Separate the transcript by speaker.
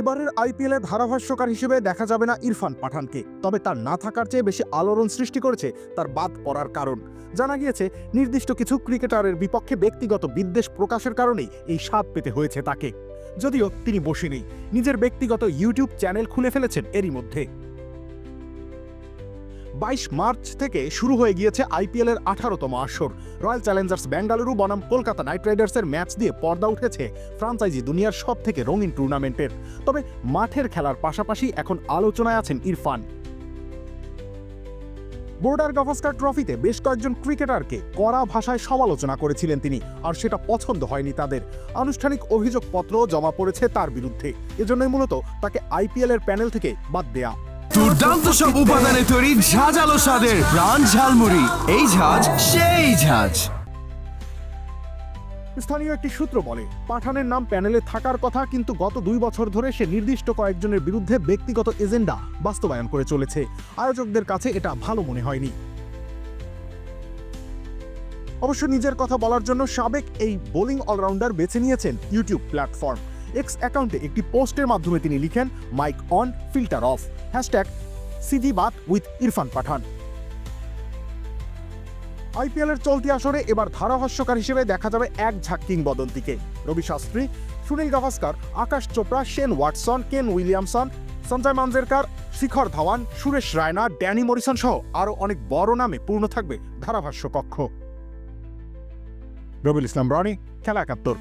Speaker 1: এবারের আইপিএলে ধারাভাষ্যকার হিসেবে দেখা যাবে না ইরফান পাঠানকে। তবে তার না থাকার চেয়ে বেশি আলোড়ন সৃষ্টি করেছে তার বাদ পড়ার কারণ। জানা গিয়েছে, নির্দিষ্ট কিছু ক্রিকেটারের বিপক্ষে ব্যক্তিগত বিদ্বেষ প্রকাশের কারণেই এই স্বাদ পেতে হয়েছে তাকে। যদিও তিনি বসেনি নিজের ব্যক্তিগত ইউটিউব চ্যানেল খুলে ফেলেছেন এরই মধ্যে। বাইশ মার্চ থেকে শুরু হয়ে গিয়েছে আইপিএল এর আঠারোতম আসর। রয়্যাল চ্যালেঞ্জার্স বেঙ্গালুরু, বনাম কলকাতা নাইট রাইডার্সের ম্যাচ দিয়ে পর্দা উঠেছে ফ্রাঞ্চাইজি দুনিয়ার সব থেকে রঙিন টুর্নামেন্টের। তবে মাঠের খেলার পাশাপাশি এখন আলোচনায় আছেন ইরফান। বোর্ডার গাভাস্কার ট্রফিতে বেশ কয়েকজন ক্রিকেটারকে কড়া ভাষায় সমালোচনা করেছিলেন তিনি, আর সেটা পছন্দ হয়নি তাদের। আনুষ্ঠানিক অভিযোগপত্র জমা পড়েছে তার বিরুদ্ধে। এজন্যই মূলত তাকে আইপিএল এর প্যানেল থেকে বাদ দেয়া।
Speaker 2: দুর্দান্ত সব উপাদানে তৈরি ঝাঁঝালো স্বাদের প্রাণ ঝালমুড়ি। এই ঝাঁজ, সেই ঝাঁজ।
Speaker 1: স্থানীয় একটি সূত্র বলে, পাঠানের নাম প্যানেলে থাকার কথা কিন্তু গত দুই বছর ধরে সে নির্দিষ্ট কয়েকজনের বিরুদ্ধে ব্যক্তিগত এজেন্ডা বাস্তবায়ন করে চলেছে। আয়োজকদের কাছে এটা ভালো মনে হয়নি। অবশ্য নিজের কথা বলার জন্য সাবেক এই বোলিং অলরাউন্ডার বেছে নিয়েছেন ইউটিউব প্ল্যাটফর্ম। এক্স অ্যাকাউন্টে একটি পোস্টের মাধ্যমে তিনি লিখেন mic on filter off hashtag CG baat with Irfan Pathan আইপিএলের চলতি আসরে এবার ধারাভাষ্যকার হিসেবে দেখা যাবে এক ঝাঁক কিংবদন্তিকে। Ravi Shastri, Sunil Gavaskar, Akash Chopra Shane Watson, Kane Williamson, Sanjay Manjrekar Shikhar Dhawan, Suresh Raina, Danny Morrison সহ আরও অনেক বড় নামে পূর্ণ থাকবে ধারাভাষ্য কক্ষ। রবিল ইসলাম রনি, খেলা একাত্তর।